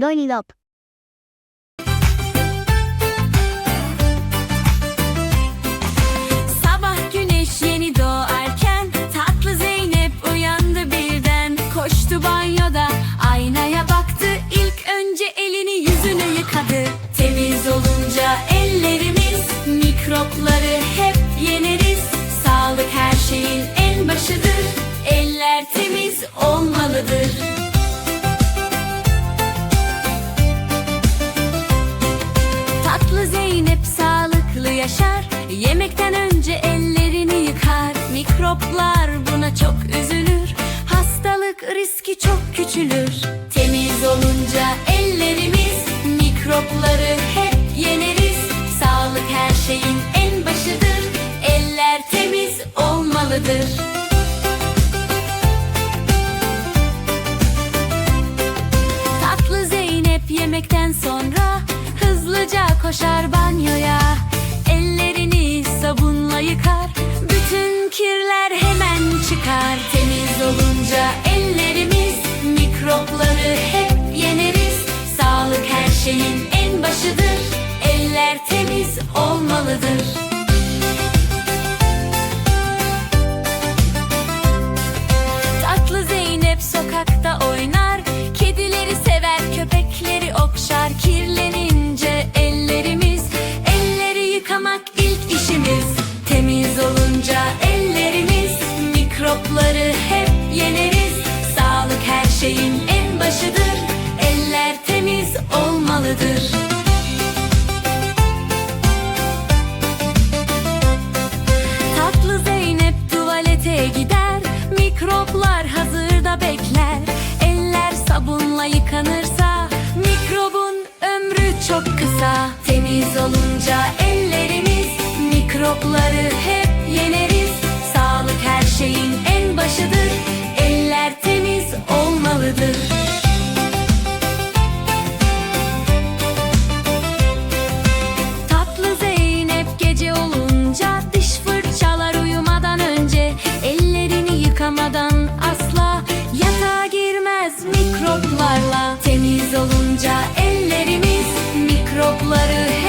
Lollipop. Sabah güneş yeni doğarken tatlı Zeynep uyandı birden. Koştu banyoda aynaya baktı. İlk önce elini yüzünü yıkadı. Temiz olunca ellerimiz mikropları hep yeneriz. Sağlık her şeyin en başıdır. Eller temiz olmalıdır Yemekten önce ellerini yıkar. Mikroplar buna çok üzülür. Hastalık riski çok küçülür. Temiz olunca ellerimiz Mikropları hep yeneriz. Sağlık her şeyin en başıdır. Eller temiz olmalıdır. Tatlı Zeynep yemekten sonra hızlıca koşar banyoya. Ellerini sabunla yıkar, şeyin en başıdır. Eller temiz olmalıdır mikroplarla temiz olunca ellerimiz mikropları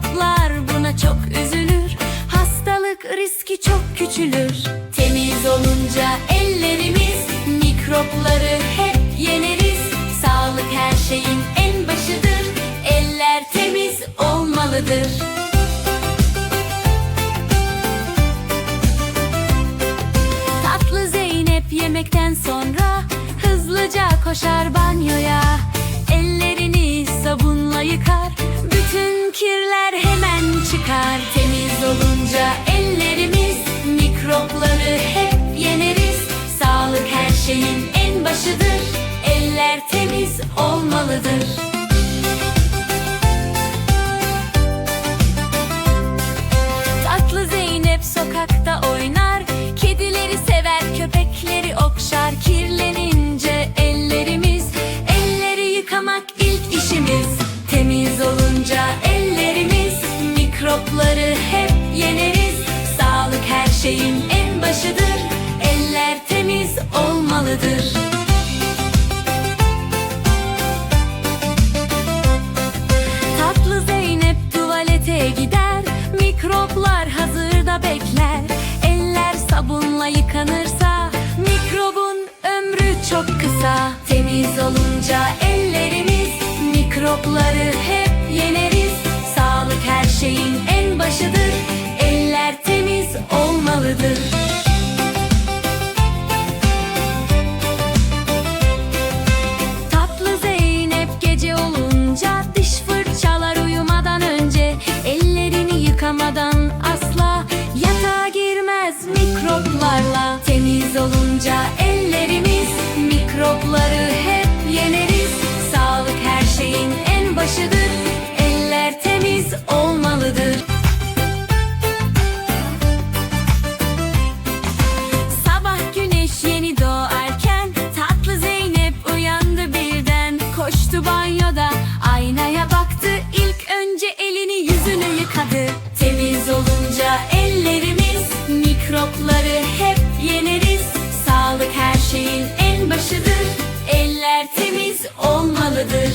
Mikroplar buna çok üzülür. Hastalık riski çok küçülür. Temiz olunca ellerimiz Mikropları hep yeneriz. Sağlık her şeyin en başıdır. Eller temiz olmalıdır. Tatlı Zeynep yemekten sonra hızlıca koşar banyoya. Ellerini sabunla yıkar, olmalıdır Tatlı Zeynep tuvalete gider Mikroplar hazırda bekler. Eller sabunla yıkanırsa Mikrobun ömrü çok kısa. Temiz olunca ellerimiz Mikropları hep yeneriz. Sağlık her şeyin durmadan Mikropları hep yeneriz. Sağlık her şeyin en başıdır. Eller temiz olmalıdır.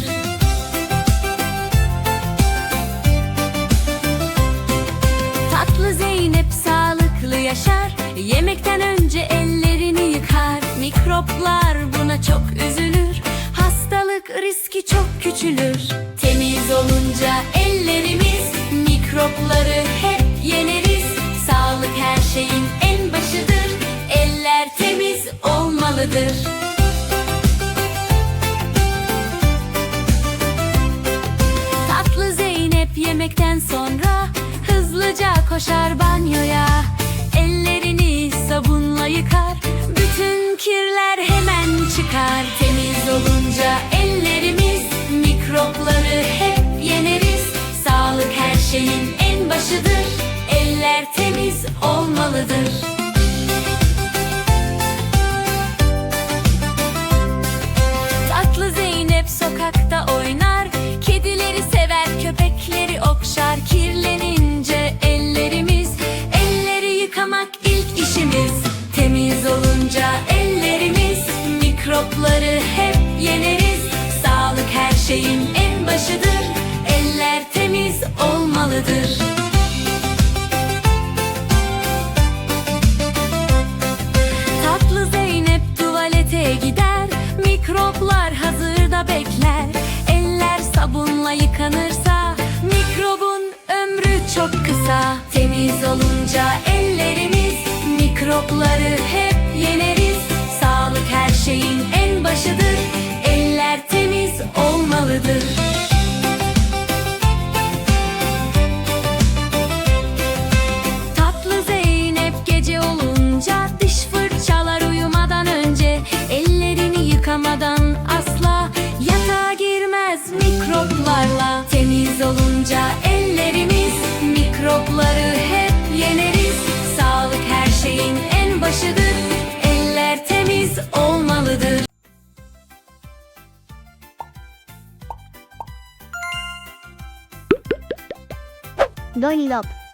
Tatlı Zeynep sağlıklı yaşar. Yemekten önce ellerini yıkar. Mikroplar buna çok üzülür. Hastalık riski çok küçülür. Temiz olunca ellerimiz Mikropları hep yeneriz olmalıdır Tatlı Zeynep yemekten sonra hızlıca koşar banyoya. Yıkamak ilk işimiz. Temiz olunca ellerimiz. Mikropları hep yeneriz. Sağlık her şeyin en başıdır. Eller temiz olmalıdır Mikropları hep yeneriz. Sağlık her şeyin en başıdır. Eller temiz olmalıdır Lollipop